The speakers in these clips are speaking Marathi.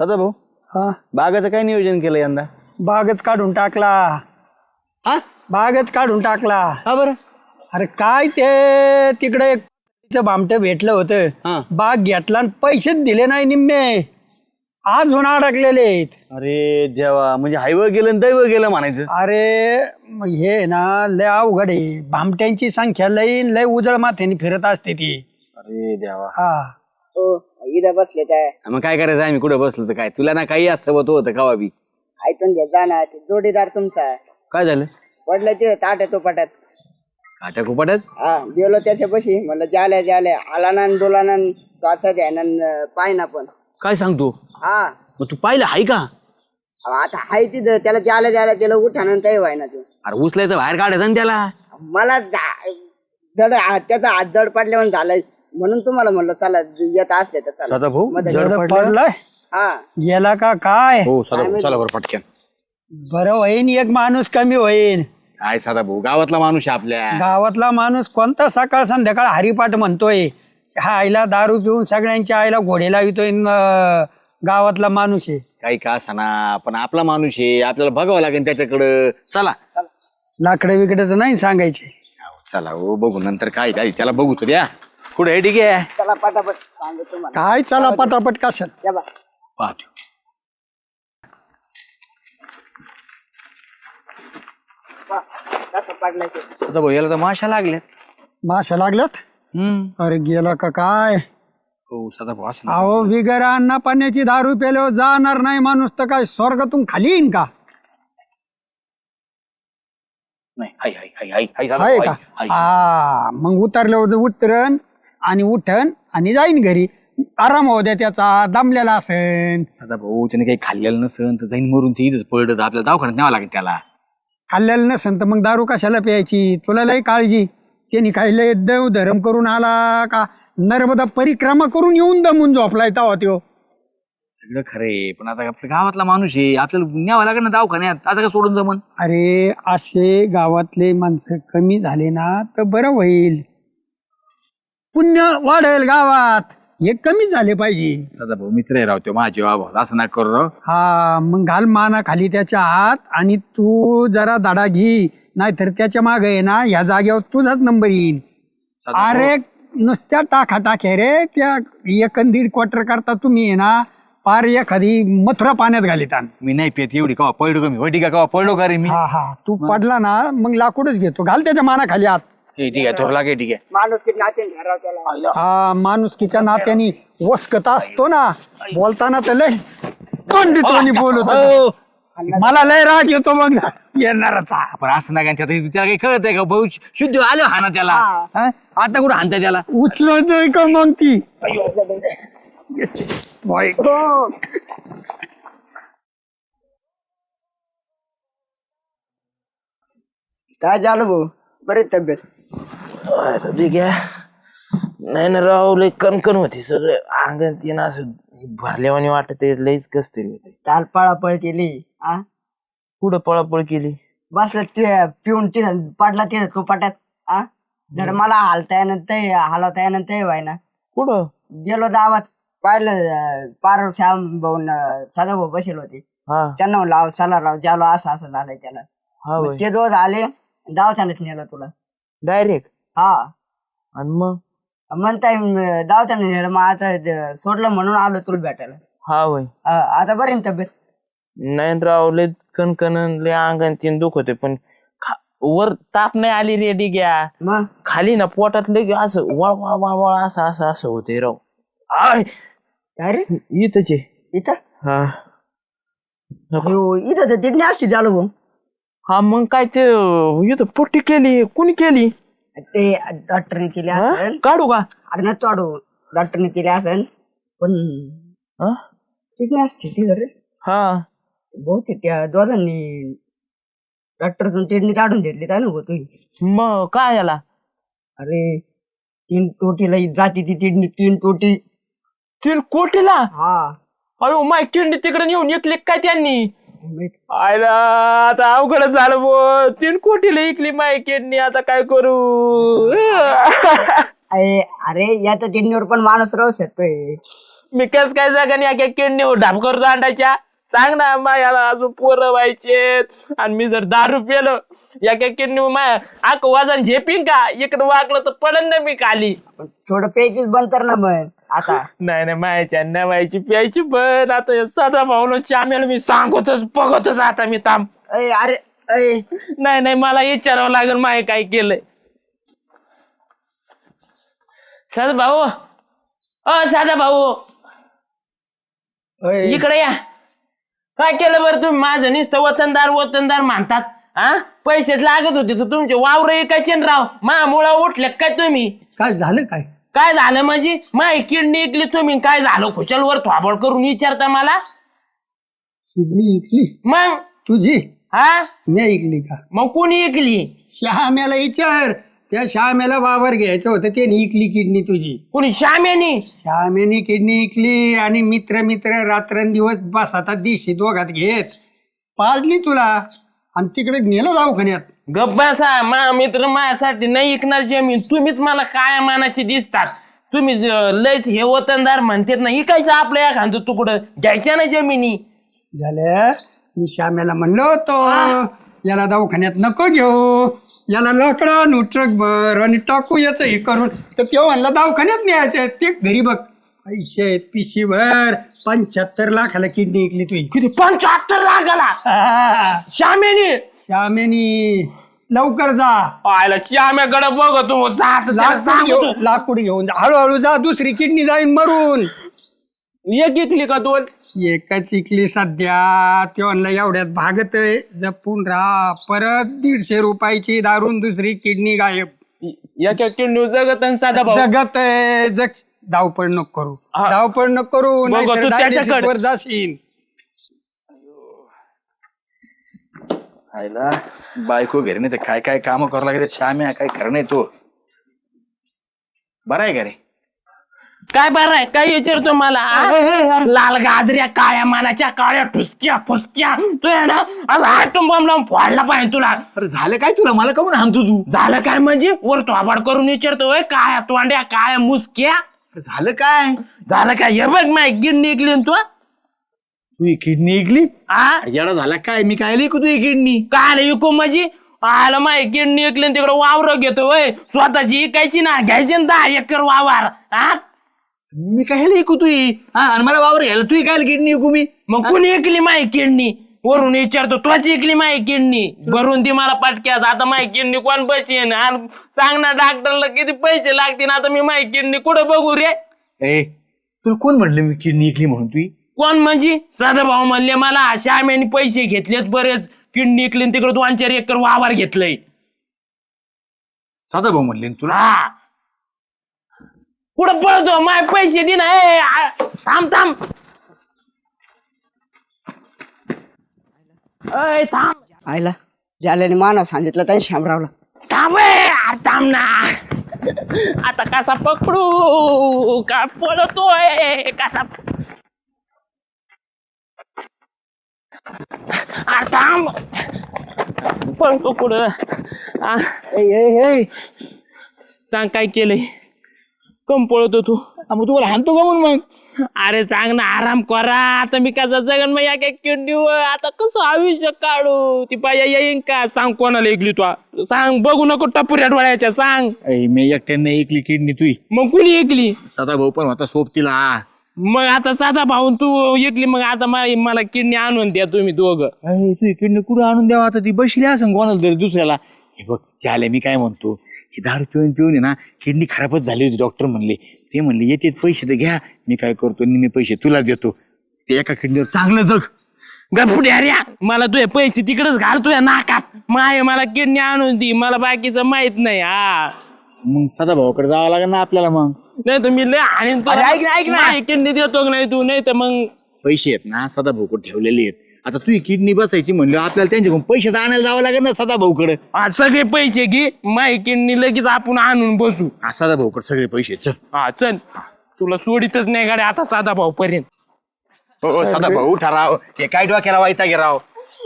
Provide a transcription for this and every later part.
सदा भाऊ? हा? बागाचं काय नियोजन केलं यंदा? बागच काढून टाकला. हा? बागच काढून टाकला. का बरं? अरे काय ते? तिकडे एक भामट भेटलं हा. होतं बाग घेतला आणि पैसेच दिले नाही निम्मे. अजून अडकलेले आहेत. अरे देवा म्हणजे हायवे गेलं आणि दैव गेलं म्हणायचं. अरे हे ना लय अवघड आहे. भामट्यांची संख्या लई लय उजळ माथ्याने फिरत असते ती. अरे देवा. हा. हो इथं बसले काय? मग काय करायचं? आम्ही कुठे बसलो तर काय? तुला ना काही असतं तो होतं कवा बी. ऐकून घ्या जा ना ते जोडीदार तुमचा आहे. काय झालं? पडलं ते ताट तो पटात काट्या कुपाट्यात? हा गेलो त्याच्यापाशी म्हणलं जाल्या जाल्या आला ना डोला ना श्वासा द्या ना पाय ना पण. काय सांगतो? हा. मग तू पाहिलं हाय का? अहो, आता हाय तिथं. त्याला जाल्या जाल्या त्याला उठानं ते व्हाय ना तू. अरे उचलायचं बाहेर काढायचं ना त्याला. मला जा- त्याचा हात जड पडल्यावर झालाय. म्हणून तुम्हाला म्हणलं चला येत असले तर चला. सदा भाऊ मदत- जड पडलाय? हा. गेला का काय? हो चला बरं पटकन. बरं होईन एक माणूस कमी होईन. काय सदा भाऊ गावातला माणूस आहे आपल्या. गावातला माणूस कोणता सकाळ संध्याकाळ हरिपाठ म्हणतोय? हा आईला दारू पिऊन सगळ्यांच्या आईला घोडे लावितोय अं, गावातला माणूस आहे. काही का असाना पण आपला माणूस आहे आपल्याला बघावं लागेल त्याच्याकडं. चला. लाकडं बिकडचं नाही सांगायचे. चला हो बघू नंतर काय काय त्याला बघू तर द्या. कुठे आहे? ठीक आहे. चला पटापट सांगतो तुम्हाला. काय चला पटापट कशाल? या बा. पाहतो. पहा, कसं पडलं ते? सदा भाऊ याला तर माशा लागल्यात. माशा लागल्यात? हम्म. अरे गेला का काय? हो सदा भाऊ असं अहो बिगर अन्न पाण्याची दारू प्याल्यावर जाणार नाही माणूस तर काय स्वर्गातून खाली येईन का? नाही हाय हाय हाय हाय हाय सदा आहे भाऊ, का? हाय. हा मग उतरल्यावर उतरण आणि उठण आणि जाईन घरी. आराम होऊ द्या त्याचा दमलेला असेल सदा भाऊ त्याने काही खाल्लेलं नसन तर जाईन मरून ते इथंच पडलं तर आपल्याला दवाखान्यात न्यावं लागेल त्याला. खाल्लेलं नसेल तर मग दारू कशाला प्यायची? तुला लय काळजी. त्यांनी काही लय देव धर्म करून आला का? नर्मदा परिक्रमा करून येऊन दमून झोपलाय तेव्हा त्यो. सगळं खरंय पण आता आपल्या गावातला माणूस आहे आपल्याला न्यावं लागेल ना दवाखान्यात? असं का सोडून जमन? अरे असे गावातले माणसं कमी झाले ना तर बरं होईल. पुण्य वाढेल गावात. हे कमी झाले पाहिजे. सदा भाऊ मित्र आहे राव तो माझे बाबा असं ना करू राव. हा मग घाल माना खाली त्याच्या हात आणि तू जरा दाडा घे. नाहीतर त्याच्यामागे आहे ना या जागेवर तुझाच नंबर येईल अरे नुसत्या टाका टाके रे. त्या एक दीड क्वार्टर करता तुम्ही आहे ना पार एखादी मथुरा पाण्यात घालीत आण. मी नाही पेत एवढी कवा पडलो का मी? ठीक आहे कवा पडलो का रे मी? हा हा. तू पडला ना मग लाकूडच घेतो. घाल त्याच्या मानाखाली आत ठीक आहे थोरला काय ठीक आहे. माणूस किती नाते घराव त्याला. हा माणुसकीच्या नात्याने वसकत असतो ना बोलताना तर लय तोंडी तोंडी बोलत हो. मला लय राग येतो मग. येणारचा. पण असं ना काय त्याला त्याला काही कळत आहे का? भाऊ शुद्ध आलो हाना त्याला? हा? आता कुठं हाणता त्याला? उचलतोय का मग ती? बाई. काय झालं भाऊ? बरी तब्येत? ठीक आहे. नाही ना राव लय कणकण होती सगळे. अंगण तीन असं भरल्यावानी वाटत लईच कस तरी होते. काल पळापळ केली आ? कुठं पळापळ केली? बसला ते पिऊन तिथं पडला तिथं तो पटात आ धड मला हालता येणं ते हलवता येणं ते व्हाय ना कुठं? गेलो गावात पाहिलं पार श्याम भाऊ सदा भाऊ बसेल होते. हा. त्यांना म्हणलं चला राव ज्यालो असं असं झालंय त्याला. हा ते दोघ आले दवाखान्यात नेलं तुला. डायरेक्ट हा. आणि मग? म्हणताय म, दवाखान्यात नेलं मग आता ज- सोडलं म्हणून आलो तुला भेटायला. हा वय. हा, आता बरी ना तब्येत? नाही ना राव लय कणकण लय अंगण तीन दुख होते पण खा- वर ताप नाही आली रे डिग्या. मग? खाली ना पोटात लगे असं वळ वळ वळ वळ असं असं असं होते राव. आय! काय रे इथंच आहे. इथं? हा. हो, इथं तर तिडणी असते झालो भाऊ. हा मग काय ते इथं पट्टी केली कुणी केली? ते डॉक्टरने केली हा? असेल काढू का? अरे ना तोडू डॉक्टरने केली असेल पण हा? तिडणी असते ती रे हा. बहुतेक त्या दोघांनी. डॉक्टरतून तिडणी काढून घेतली काय नको तू मग काय याला? अरे तीन तोटीला जाती ती तिडणी तीन तोटी तीन कोटीला? हा. अयो माय किडनी तिकडे नेऊन इकली काय त्यांनी? आयला आता अवघड झालं बो. तीन कोटीला इकली माय किडनी आता काय करू? अरे अरे या तर तिडणीवर पण माणूस राहू शकतोय. मी कस काय जागा या किडनी ढाप करतो अंडाच्या सांग ना मायाला अजून पोरं व्हायचे आणि मी जर दारू पेलो या किडनी माया आक वजन झेपिन का? इकडं वाकलं तर पडन ना मी खाली. पण थोडं प्यायचीच बंद कर ना मग. आता. नाही नाही मायाच्या नवायची प्यायची पण आता हे साधा भाऊला चाम्याला मी सांगतच बघतच आता मी थांब. अय अरे अय नाही नाही मला विचारावं लागेल माय काय केलंय. साधा भाऊ अ साधा भाऊ अय, इकडे या. काय केलं बरं तुम्ही? माझं नुसतं वतनदार वतनदार म्हणतात हा पैसेच लागत होते तर तुमचे वावर ऐकायचे न राव. मामुळा उठले काय तुम्ही? काय झालं काय? काय झालं म्हणजे? माय किडनी ऐकली तुम्ही काय झालं? खुशालवर थोबड करून विचारता मला? किडनी इकली? मग? तुझी? हा? मी ऐकली का? मग कोणी ऐकली श्याम्याला विचार. त्या श्याम्याला वावर घ्यायचं होतं ते इकली किडनी तुझी. कोणी? श्यामेनी श्यामेने किडनी इकली आणि मित्र मित्र रात्रंदिवस बसातात दिशी दोघात घेत. पाजली तुला. आणि तिकडे नेलं दवाखान्यात. गप्पासा मा मित्र माझ्यासाठी नाही ऐकणार जमीन. तुम्हीच मला काय मानाचे दिसतात. तुम्ही ज- लयच हे वतनदार म्हणतात ना इकायचं आपल्या एखादं तुकडं घ्यायच्या ना जमिनी. झाल्या? मी श्याम्याला म्हणलो होतो याला दवाखान्यात नको घेऊ. याला लाकडं आणू ट्रक भर आणि टाकू याचं हे करून. तर तेव्हा म्हणला दवाखान्यात न्यायचं ते घरी बघ. पैसे आहेत पिशी भर पंच्याहत्तर लाखाला किडनी इकली तुझी. किती? पंच्याहत्तर लागाला आ, श्यामेनी? श्यामेनी लवकर जा. आयला श्याम्याकडे बघतो जात लाकूड सांगतो घेऊन लाकूड घेऊन जा. हळूहळू जा दुसरी किडनी जाईन मरून. एक इकली का दोन? एकच इकली सध्या. ते म्हणलं एवढ्यात भागत जपून राहा. परत दीडशे रुपयाची दारून दुसरी किडनी गायब. एक एक किंडू जगत आणि साधा भाऊ. जगत आहे, जग धावपळ नको करू. हा. धावपळ नको करू बघ, नाहीतर तू dialysis त्याच्याकडे. वर जाशील. आईला बायको घरी नाही तर काय काय काम करावं लागेल श्याम्या काय खरं नाही तो. बरं आहे का रे? काय बरं आहे? काय विचारतो मला आ? लाल गाजऱ्या काळ्या मानाच्या काळ्या ठुसक्या फुसक्या. तू आहे ना आज आटून बॉम्ब लावून फोडला पाहिजे तुला. अरे झालं काय तुला? मला कमून हाणतो तू? झालं काय म्हणजे? वर थोबाड करून विचारतोय काय तोंड्या काय मुसक्या. झालं काय? झालं काय? हे बघ माय गिन निघली तू तू किडनी ऐकली आ? येडा झाला काय? मी काय लिखू तू किडनी? काय विकू माझी? आलं माय गिरणी ऐकली तिकडे वावर घेतो वय. स्वतःची इकायची ना घ्यायची ना दहा एकर वावर हा? मी काय लिखू तू ही? आणि मला वावर घ्यायला तू काय किडनी ऐकू मी? मग कुणी ऐकली माय किडनी? वरून विचारतो त्वच ऐकली माय किडनी? भरून ती मला पटक्यात आता माय किडनी कोण बसेन? आणि सांग ना डॉक्टरला किती पैसे लागतील? आता मी माय किडनी कुठं बघू रे? ए तुला कोण म्हटलं मी किडनी ऐकली म्हणून तू कोण म्हणजे? साधा भाऊ म्हणले मला श्याम्याने पैसे घेतलेत बरेच. किडनी ऐकली तिकडे दोन चार एकर वावर घेतलंय. साधा भाऊ म्हणले ना तुला? हा. कुठं पळतो? माय पैसे दे ना. ए, आ, थांब थांब. अय थांब. आयला ज्याला मानव सांगितलं त्या शामरावला. थांब ए, थांब ना. आता कसा पकडू? का पळतोय? कसा आ, थांब. पळतो कुठं आ, ए, ए, ए. सांग काय केलंय? कम पळतो तू. हा, मग तुम्हाला हाणतो का म्हणून मग? अरे सांग ना आराम करा. आता मी कसा जगन मग या किडनीवर आता कसं आयुष्य काढू? ती पाया येईन का? सांग कोणाला ऐकली तू सांग बघू नको टपुऱ्या डोळ्याच्या सांग. मी एकट्याने ऐकली किडनी तुई. मग कुणी ऐकली? सदा भाऊ पण होता सोबतीला. मग आता साधा भाऊन तू ऐकली मग आता मा- मला किडनी आणून द्या तुम्ही दोघं. अरे तू इकडनं कुठं आणून द्यावा? आता ती बसली असं कोणाला तरी दुसऱ्याला. हे बघ झाले मी काय म्हणतो हे दारू पिऊन पिऊन आहे ना किडनी खराबच झाली होती डॉक्टर म्हणले. ते म्हणले येते पैसे तर घ्या मी काय करतो निम्मे पैसे तुला देतो. ते एका किडनीवर चांगलं जग. गपुड्या रे मला तुझे पैसे तिकडेच घाल तुझ्या नाकात. माय मला किडनी आणून दी मला बाकीचं माहीत नाही हा. मग सदा भाऊकडे जावं लागेल ना आपल्याला मग. नाही तर मी लय आणि ऐक ना, ऐक ना. किडनी देतो का नाही तू नाही तर मग पैसे आहेत ना सदा भाऊकडे ठेवलेले आहेत. आता तू किडनी बसायची म्हणलं आपल्याला त्यांच्याकडून पैसे तर आणायला जावं लागेल ना सदा भाऊकडे. हा, सगळे पैसे घे माय किडनी लगेच आपण आणून बसू. हा सदा भाऊकडे सगळे पैसे. चल. हा चल. तुला सोडितच नाही गाडी आता साधा भाऊ पर्यंत. हो हो, सदा भाऊ ठराव हे काय डोक्याला वायता गे राव.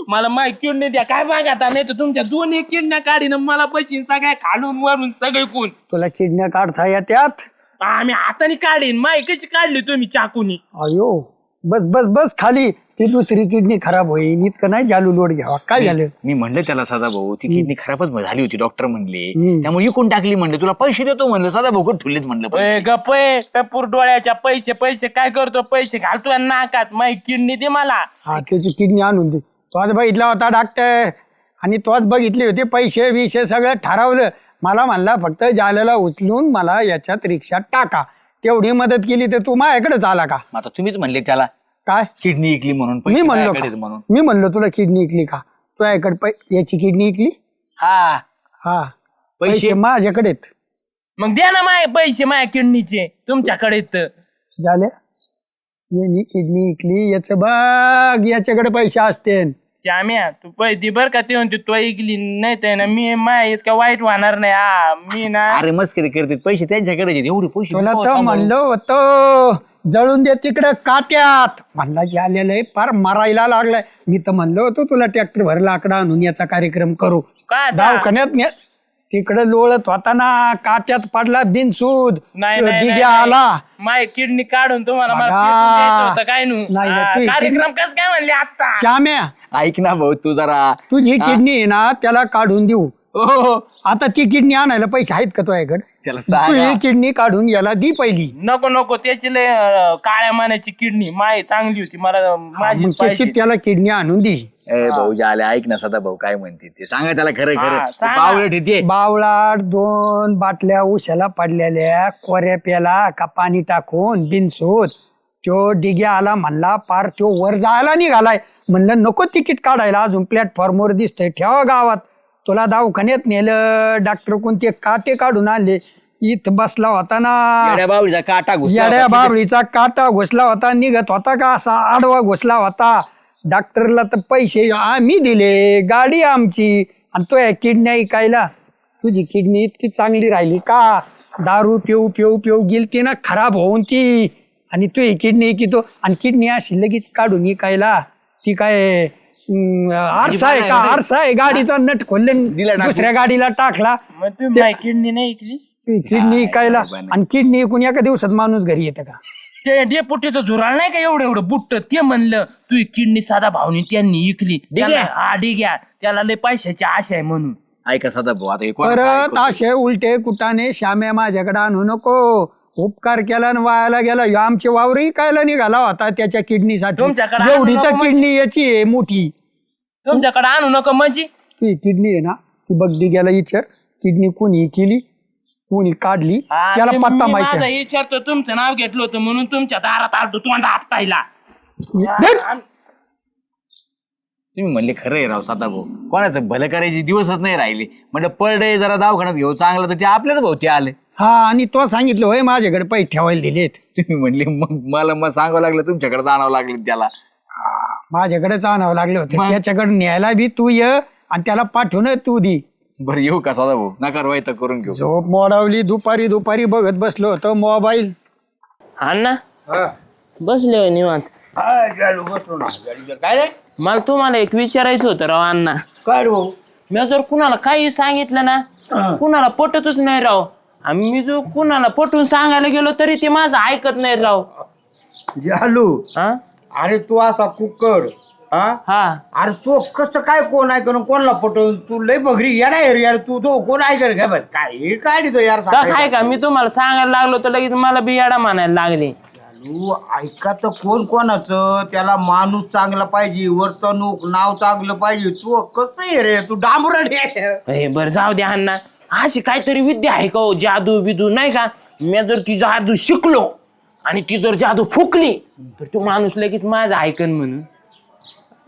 मला माय किडनी द्या काय बघा आता नाही तर तुमच्या दोन्ही किडण्या काढीन मला पैसे सगळ्या खालून वरून सगळे कोण. तुला किडन्या काढता येत्यात? आम्ही हाताने काढीन माई कशी काढली तुम्ही चाकूनी? अयो. बस बस बस खाली. ती दुसरी किडनी खराब होईल इतकं नाही जालू लोड घ्यावा. काय झालं? मी म्हणलं त्याला सदा भाऊ ती किडनी खराबच झाली होती डॉक्टर म्हणले. हम्म. त्यामुळे इकून टाकली म्हणले. तुला पैसे देतो म्हणलं. सदा भाऊ ठुलेत म्हणलं पैसे. टपूर डोळ्याच्या पैसे पैसे काय करतो? पैसे घालतोय नाकात. माई किडनी दे मला. हा त्याची किडनी आणून दे. तोच बघितला होता डॉक्टर आणि तोच बघितले होते पैसे बिशे सगळं ठरवलं. मला म्हणला फक्त जालेला उचलून मला याच्यात रिक्षात टाका. तेवढी मदत केली तर तू माझ्याकडेच आला का? आता तुम्हीच म्हणले त्याला काय? किडनी इकली म्हणून मी पैसे म्हणलो माझ्याकडे आहेत का? म्हणून. मी म्हणलो तुला किडनी इकली का? तुझ्याकडे पै याची किडनी इकली? हा. हा. पैसे? पैसे माझ्याकडे आहेत. मग द्या ना माय पैसे माझ्या किडनीचे तुमच्याकडे तर झाले? यांनी किडनी इकली याच बघ याच्याकडे पैसे असते श्याम्या तू पैसे बर का ते म्हणते तो ऐकली नाही तर ना मी माय इतका वाईट होणार नाही हा मी ना अरे मस्करी करते पैसे त्यांच्याकडे आहेत. एवढे पैसे तुला तर. म्हणलं होतं जळून दे तिकडे काट्यात म्हणला आलेलं आहे फार मारायला लागलाय मी तर म्हणलो होतो तुला ट्रॅक्टर भर लाकडा आणून याचा कार्यक्रम करू काय जा? दवाखान्यात ने तिकडे लोळत होता ना काट्यात पडला बिनसूद. नाही, नाही. आला. माय किडनी काढून तुम्हाला मला बघा. पेटून द्यायचं होतं काय नू? नाही, नाही, हा, तू कार्यक्रम कस काय म्हणले आता श्याम्या. ऐक ना भाऊ तू जरा तुझी किडनी आहे ना त्याला काढून देऊ. ओ हो, हो. आता ती किडनी आणायला पैसे आहेत का तुझ्याकडे? त्याला तू सांगा ही किडनी काढून याला दी पहिली. नको नको त्याची लय अं, काळ्या मानाची किडनी. माय चांगली होती मला माझी त्याला किडनी आणून दी. ए भाऊ झाले ऐक ना सदा भाऊ काय म्हणते ते. सांगा त्याला खरं हा, खरं सांगा. पावलं ठेते बावळाट दोन बाटल्या उशाला पडलेल्या कोऱ्या प्याला का पाणी टाकून बिनसूत. त्यो डिग्या आला म्हणला पार त्यो वर जायला निघालाय. म्हणलं नको तिकीट काढायला अजून प्लॅटफॉर्मवर दिसतंय ठेवा गावात. तुला दवाखान्यात नेलं डॉक्टर कोणते काटे काढून आणले इथं बसला होता ना. येड्या बावळीचा काटा घुसला येड्या होता. बाबळीचा काटा घुसला होता निघत होता का असा आडवा घुसला होता. डॉक्टरला तर पैसे आम्ही दिले गाडी आमची. आणि तो किडनी ऐकायला तुझी किडनी इतकी चांगली राहिली का? दारू पिऊ पिऊ पिऊ गेलती ना खराब होऊन ती. आणि तू ही किडनी की तो आणि किडनी अशी लगेच काढून इकायला ती काय आरसा आहे का? आरसा आहे गाडीचा नट खोलले. दुसऱ्या गाडीला टाकला. किडनी नाही किडनी इकायला आणि किडनी इकून एका दिवसात माणूस घरी येतं का? ते डेपुटीचं झुराळ नाही का एवढं एवढं? बुट्ट. ते म्हणलं तू किडनी साधा भावनी त्यांनी इकली. त्याला- हा डिग्या त्याला लय पैशाची आशा आहे म्हणून. ऐका सदा भाऊ आता हे कोणाचं परत ऐकतो? असे उलटे कुटाने श्याम्या माझ्याकडे आणू नको. उपकार केला आणि वायाला गेला. ह्यो आमचे वावरही कायला निघाला होता त्याच्या किडनीसाठी. तुमच्याकडे एवढी आणू तर नको किडनी याची आहे मोठी. तुमच्याकडे आणू नको म्हणजे? ती किडनी आहे ना ती बगदी गेला विचार किडनी कोणी केली कोणी काढली हा, त्याला ते पत्ता मी माहिती माझा आहे. विचारतो तुमचं नाव घेतलं होतं म्हणून तुमच्या दारात आलतो तोंड आपटायला! तुम्ही म्हणले खरं आहे राव सदा भाऊ कोणाचं भलं करायचे दिवसच नाही राहिले. म्हणजे पडे जरा दवाखान्यात घेऊ चांगलं तर ते आपल्याच भोवती आले. हा आणि तो सांगितलं होय माझ्याकडे पैसे ठेवायला दिलेत. तुम्ही म्हणले मग मला मग सांगावं लागलं तुमच्याकडे आणावं लागलं त्याला. माझ्याकडेच आणावं लागले होते. त्याच्याकडे न्यायला बी तू ये आणि त्याला पाठवून तू दी. बरं येऊ का सदा भाऊ? नका रोय तर करून घेऊ. झोप मोडावली दुपारी दुपारी बघत बसलो होतो मोबाईल. अण्णा? बसले हो निवांत काय रे? मला तुम्हाला एक विचारायचं होतं राव अण्णा. काय भाऊ? मी जर कुणाला काही सांगितलं ना कुणाला पटतच नाही राव. आणि मी जो कुणाला पटून सांगायला गेलो तरी ते माझं ऐकत नाही राव. जालू. हा? अरे तू असा कुकर हा? हा. अरे तू कसं काय कोण ऐकून कोणाला पटवून तू लय बघरी येडा यार यार. तू तो कोण ऐकल? काय बरं. काय हे यार का सकाळी? काय का? मी तुम्हाला सांगायला लागलो तर लगेच मला बियाडा म्हणायला लागले. जालू ऐका तर कोण कोणाचं? त्याला माणूस चांगला पाहिजे वर्तणूक नाव चांगलं पाहिजे. तू कसं आहे रे? तू डांबरट आहे. हे बरं जाऊ द्या अण्णा. अशी काहीतरी विद्या आहे का हो? जादू बिदू नाही का? मी जर ती जादू शिकलो आणि ती जर जादू फुकली तर तो माणूस लगेच माझं ऐकन म्हणून.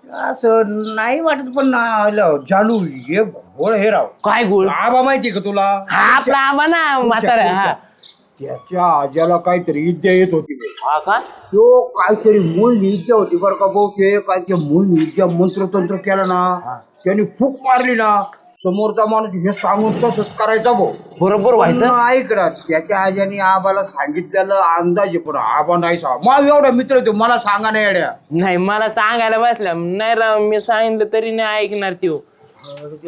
असं नाही वाटत पण ना जालू हे घोळ हे राव. काय गोळ आबा माहिती का तुला? हा आपला आबा ना म्हातारा हा. त्याच्या आज्याला काहीतरी विद्या येत होती बे. हा का? तो काहीतरी मूळ विद्या होती बरं का भाऊ ते काय ते मूळ विद्या मंत्रतंत्र केलं ना त्याने फूक मारली ना समोरचा माणूस हे सांगून तसंच करायचा भाऊ बरोबर व्हायचं? पण ऐक ना त्याच्या आज्याने आबाला सांगितलेलं अंदाजे पण आबा नाही सांग. माझा एवढा मित्र तो. मला सांगा नाही येड्या. नाही मला सांगायला बसल्या नाही राव मी सांगितलं तरी नाही ऐकणार त्यो.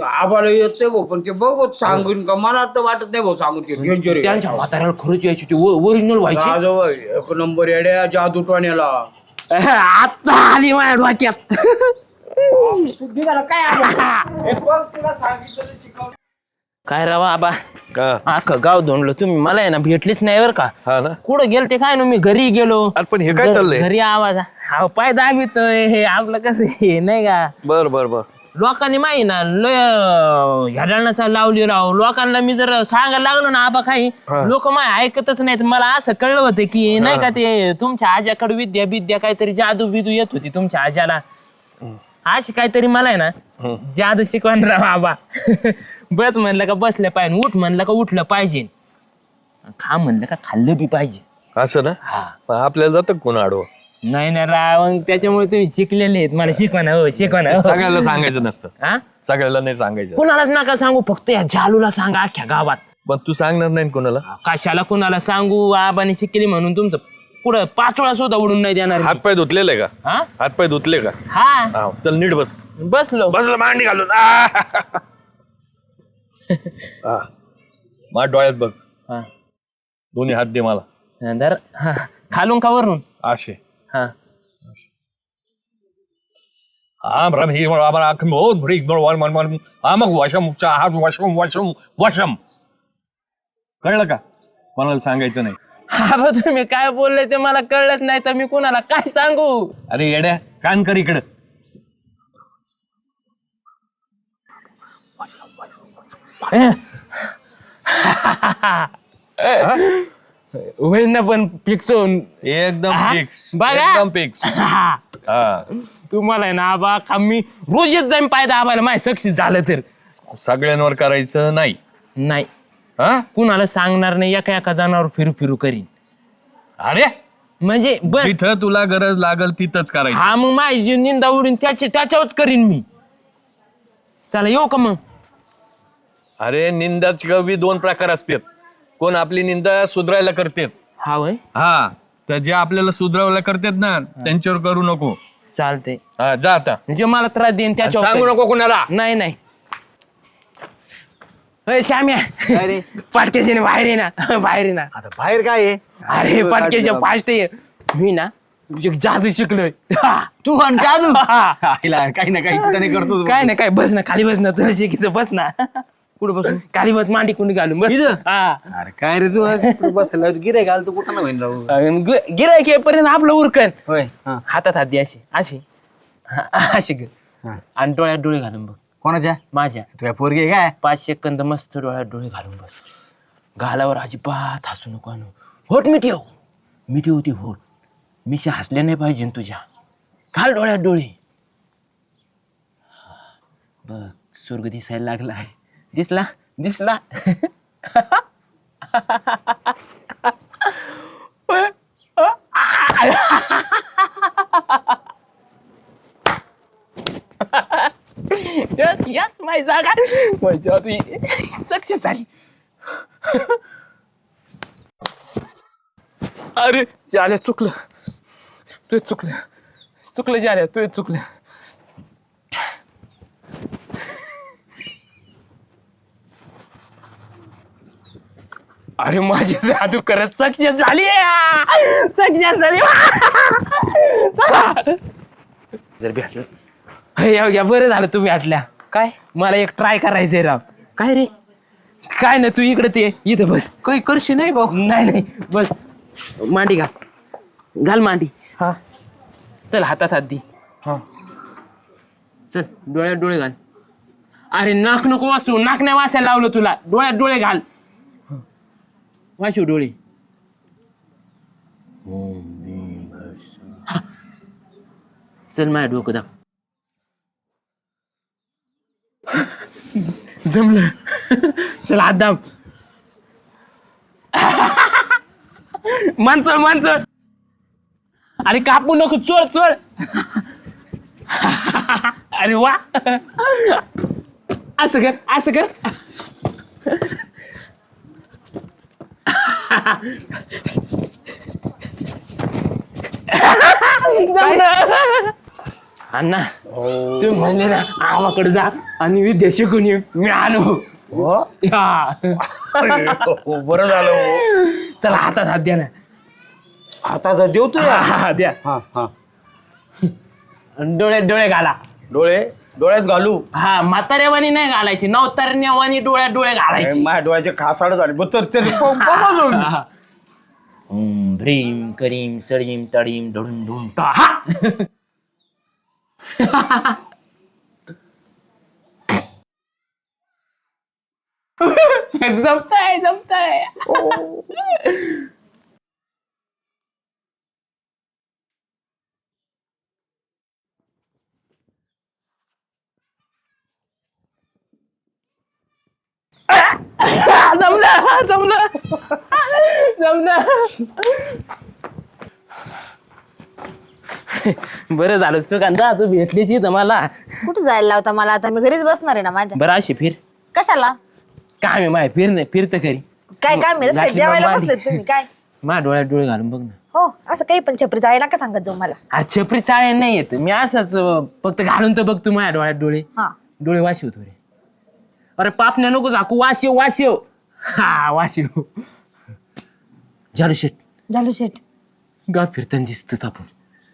आम्हाला येत भाऊ पण ते बघ सांगून का? मला तर वाटत नाही भाऊ सांगून ते डेंजर त्यांच्या म्हाताऱ्याला खरंच यायची ती ओरिजिनल व्हायची. एक नंबर येड्या जादू टोण्याला. आता आली माझ्या डोक्यात. काय रे बाबा का? अख्खं गाव धोंडलं. तुम्ही मला आहे ना भेटलीच नाही बरं का? हा ना? कुठं गेल ते काय ना मी घरी गेलो. अरे पण हे काय घ- चाललंय? घरी आवाज हा पाय दाबितोय. हे आपलं कसं हे नाही का? बर बर बर. लोकांनी माही ना लय ह्याडाण्याचा लावली राव. लोकांना मी जर सांगायला लागलो ना आबा काही लोक माय ऐकतच नाहीत. मला असं कळलं होतं की नाही का ते तुमच्या आज्याकडे विद्या विद्या काहीतरी जादू बिदू येत होती तुमच्या आज्याला. अशी काहीतरी मला आहे ना जादू शिकवण राव आबा बस म्हणलं का बसलं पाहिजे उठ म्हणलं का उठलं पाहिजे. खा म्हणलं का खाल्लं बी पाहिजे. असं ना? हा. मग आपल्याला जातं कोण आडवं? नाही ना राव मग त्याच्यामुळे तुम्ही शिकलेले आहेत. मला शिकवा ना हो शिकवा ना हो. सगळ्याला सांगायचं नसतं. हा? सगळ्याला नाही सांगायचं. कुणालाच नका सांगू फक्त या जालूला सांगा अख्ख्या गावात. पण तू सांगणार नाही ना कोणाला? कशाला कुणाला सांगू? आबाने शिकली म्हणून तुमचं पुढं पाच वेळा सुद्धा उडून नाही देणार मी. हातपाय धुतलेले का? हा? हातपाय धुतले का? हा. हा चल नीट बस. बसलो बसलं मांडी घालून. माझ्या डोळ्यात बघ. हा. दोन्ही हात दे मला. धर. हा. खालून का वरून? असे. हा. आम रम ही हो भरी वन वन वन आमक वशम हात वशम वशम वशम. कळलं का? कोणाला सांगायचं नाही. हा बा तुम्ही काय बोलले ते मला कळलंच नाही तर मी कुणाला काय सांगू? अरे येड्या कान कर इकडं. होईल ना पण फिक्स होऊन. एकदम हा? फिक्स बघा. एकदम फिक्स हा. हा. तुम्हाला आहे ना आबा का मी रोज येत जाईन पाय दाबायला माझ्या सक्सेस झालं तर. सगळ्यांवर करायचं नाही. नाही. हा? कुणाला सांगणार नाही एका एका जनावर फिरू फिरू करीन. अरे? म्हणजे बर जिथं तुला गरज लागल तिथंच करायचं. हा मग माझी जी निंदा उडीन त्याच्या त्याच्यावरच करीन मी. चला येऊ का मग? अरे निंदाचे बी दोन प्रकार असतात. कोण आपली निंदा सुधरायला करतात. हा वय हा तर जे आपल्याला सुधरायला करतात ना त्यांच्यावर करू नको. चालते हा जा आता. म्हणजे मला त्रास देईन त्याच्यावर सांगू करीन. नको कोणाला. नाही नाही. अय श्याम्या. अरे बाहेर ये ना. बाहेर ये ना. आता बाहेर काय आहे? अरे पाटकेच्या पास्ट ये. मी ना एक जादू शिकलोय. हा. तू आणि जादू. आईला काही ना काही कुठं नाही करतो काय ना काय बस ना खाली बस ना तुला शिकित बस ना. कुठं बसून खाली बस मांडी कुंडी घालून बस. इथं? हा. अरे काय रे तू कुठं बसायला गिरे घाल तू कुठं ना होईन राहू? गिरायक येईपर्यंत आपलं उरकन. होय हा. हातात हात दे अशी अशी हा, अशी ग. हा. आणि डोळ्यात डोळे घालून बघ. कोणाच्या? माझ्या. तुझ्या पोरगी आहे काय? पाच सेकंद मस्त डोळ्यात डोळे घालून बस. गालावर अजिबात हसू नको आणू. होट मिठी हो मिठी होती होट. मिशी हसले नाही पाहिजे ना तुझ्या. घाल डोळ्यात डोळे. बघ स्वर्ग दिसायला लागला आहे. दिसला? दिसला? यस यस माझी जागा माझी आता सक्सेस झाली अरे झालं चुकलं. तू चुकलं. चुकलं झालं तू चुकलं. अरे माझी जादू करत सक्सेस झाली सक्सेस झाली. जर भेटलं. या या बरं झालं तुम्ही आटल्या. काय? मला एक ट्राय करायचंय राव. काय रे? काय ना तू इकडे ते इथं बस. काही करशी नाही भाऊ. नाही नाही बस. मांडी घाल. घाल मांडी. हा. चल हातात हात दी. हा. चल डोळ्यात डोळे घाल. अरे नाक नको वाचू नाक नाही वाचायला लावलं तुला. डोळ्यात डोळे घाल. वाचू डोळे. हा. चल माझ्या डोकं दाब. जमलं चल हात दाब माणसं माणसं अरे कापू नको चोळ चोळ अरे वा असं कर असं कर जमलं. अण्णा तुम्ही म्हणले ना आवाकडे जा आणि विद्या शिकून ये. मी आलो. हा. बरं झालं हो. चला हातात हात द्या ना. आता तर देऊ तू हा, हा, द्या. हा हा. आणि डोळ्यात डोळे घाला. डोळे? डोळ्यात घालू? हा म्हाताऱ्यावानी नाही घालायचे नवतारण्यावानी डोळ्यात डोळे घालायचे. माझ्या डोळ्याचे खासाड झाले. तर. हा. ओम भ्रीम करीम सळीम तडीम ढुडून ढुम टा. हा. जमताय जमताय जमलं जमलं जमलं बरं झालं सुगंधा तू भेटलीच इथं मला. कुठं जायला लावता मला? आता मी घरीच बसणार आहे ना माझ्या. बरं अशी फिर. कशाला? काय मी माय फिर फिरतं खरी काय काय गाठी जेवायला. बसलेत तुम्ही काय? माझ्या डोळ्यात डोळे घालून बघ ना. हो असं काही पण छपरी जायला का सांगत जाऊ मला. आज छपरी चाळे नाही येत. मी असंच अं, फक्त घालून तर बघ तू माझ्या डोळ्यात डोळे. हा. डोळे वाशिव रे. अरे पापण्या नको झाकू. वाशिव वाशिव हा. वाशिव झालू शेट. झालू शेट. गाव फिरताना दिसतो आपण.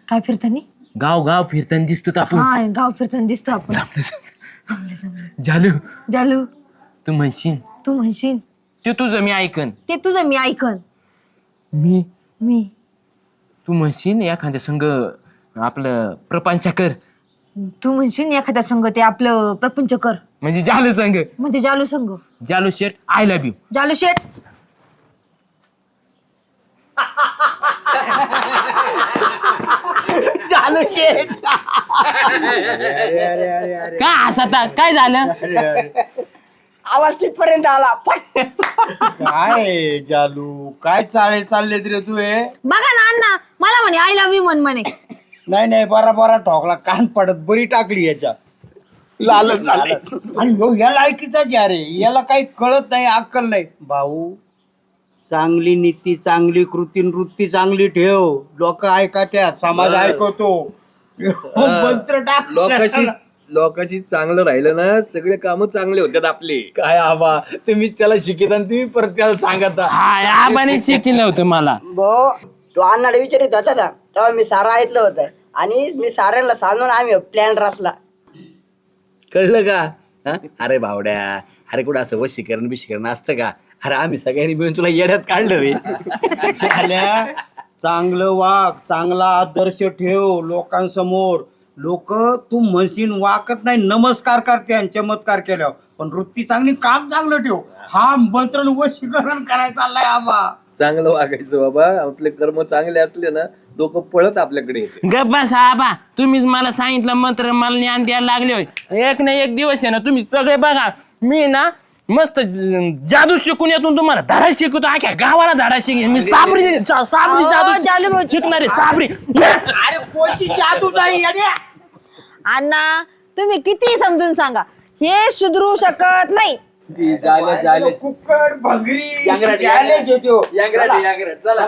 काय फिरतानी? गाव गाव फिरताना दिसतो आपण. हा गाव फिरताना दिसतो आपण. जमलं जमलं झालू झालू तू म्हणशील. तू म्हणशील. ते तुझं मी ऐकन. ते तुझं मी ऐकन. मी? मी. तू म्हणशील एखाद्या संघ आपलं प्रपंच कर. तू म्हणशील एखाद्या संघ ते आपलं प्रपंच कर. म्हणजे जालू संघ. म्हणजे जालू संघ. जालू शेट आय लव्ह यू जालू जालू शेट काय हसता काय झालं? आवाज तिथपर्यंत आला. फट. काय जालू? काय चाळे चालले रे तू हे? बघा ना अण्णा मला म्हणे आय लव्ह यू म्हण. म्हणे नाही नाही बरा बरा ठोकला. कान पडत बरी टाकली याच्या लालच झाले आणि ह्यो या लायकीचाच या रे याला काही कळत नाही अक्कल नाही. भाऊ चांगली नीती चांगली कृती वृत्ती चांगली ठेव. लोक ऐका त्या समाज ऐकवतो मंत्र टाक. लोकांशी लोकांशी चांगलं राहिलं ना सगळे काम चांगले होतात आपले. काय आबा तुम्ही त्याला शिकित आणि तुम्ही परत त्याला सांगत हा आबाने शिकलं होतं मला. भो तो अण्णाला विचारित होता ना तेव्हा मी सारा ऐकलं होतं. आणि मी साऱ्यांना सांगून आम्ही प्लॅन रचला कळलं का? हा? अरे भावड्या अरे कुठं असं वशीकरण बिशीकरण असतं का? अरे आम्ही सगळ्यांनी मिळून तुला येड्यात काढलं रे. झाल्या. चांगलं वाग चांगला आदर्श ठेव लोकांसमोर. लोक तू म्हणशील वाकत नाही नमस्कार करते आणि चमत्कार केल्यावर. पण वृत्ती चांगली काम चांगलं ठेव. हा मंत्र वशीकरण करायचा चाललाय आबा. चांगलं वागायचं बाबा. आपले कर्म चांगले असले ना लोक पळत आपल्याकडे येते. गप्पा आबा. तुम्हीच मला सांगितलं मंत्र मला ज्ञान द्यायला लागले होय. एक ना एक दिवस आहे ना तुम्ही सगळे बघा. मी ना मस्त जादू शिकून येतून तुम्हाला धडा शिकवतो अख्या गावाला धडा शिकेन मी साबरी साबरी जादू जालू शिकणार आहे साबरी अरे कोणची जादू नाही येड्या. अण्णा तुम्ही किती समजून सांगा हे सुधरू शकत नाही कुक्कड भंगरी यांगराटी, झालेच होते हो. यांगराटी, यांगराटी. चला